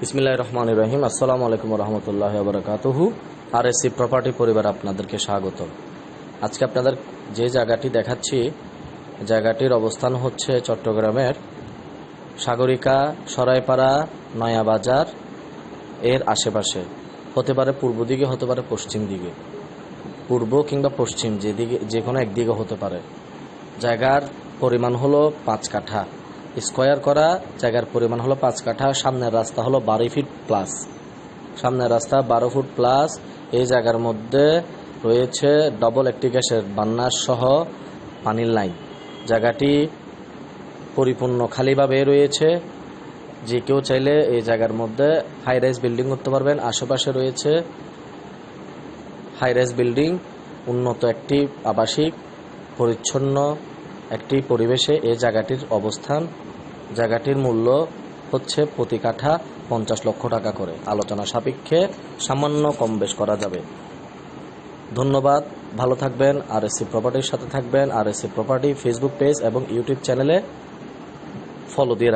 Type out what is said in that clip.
বিসমিল্লাহ রহমান রহিম আসসালামু আলাইকুম রহমতুল্লাহ বরকাতহু আর এসি প্রপার্টি পরিবার আপনাদেরকে স্বাগত। আজকে আপনাদের যে জায়গাটি দেখাচ্ছি, জায়গাটির অবস্থান হচ্ছে চট্টগ্রামের সাগরিকা সরাইপাড়া নয়াবাজার এর আশেপাশে। হতে পারে পূর্ব দিকে, হতে পারে পশ্চিম দিকে। পূর্ব কিংবা পশ্চিম যেদিকে যে কোনো একদিকে হতে পারে। জায়গার পরিমাণ হলো পাঁচ কাঠা। স্কোয়ার করা, জায়গার পরিমাণ হলো পাঁচ কাঠা, সামনের রাস্তা হলো বারো ফিট প্লাস সামনের রাস্তা বারো ফুট প্লাস এই জায়গার মধ্যে রয়েছে ডবল একটি গ্যাসের বান্নার সহ পানির লাইন। জায়গাটি পরিপূর্ণ খালিভাবে রয়েছে। যে কেউ চাইলে এই জায়গার মধ্যে হাই রাইজ বিল্ডিং করতে পারবেন। আশেপাশে রয়েছে হাই রাইজ বিল্ডিং উন্নত একটি আবাসিক, পরিচ্ছন্ন একটি পরিবেশে এই জায়গাটির অবস্থান। জায়গাটির মূল্য হচ্ছে প্রতি কাঠা পঞ্চাশ লক্ষ টাকা করে। আলোচনা সাপেক্ষে সামান্য কম বেশ করা যাবে। ধন্যবাদ। ভালো থাকবেন আর এসি প্রপার্টির সাথে থাকবেন। আর এসি প্রপার্টি ফেসবুক পেজ এবং ইউটিউব চ্যানেলে ফলো দিয়ে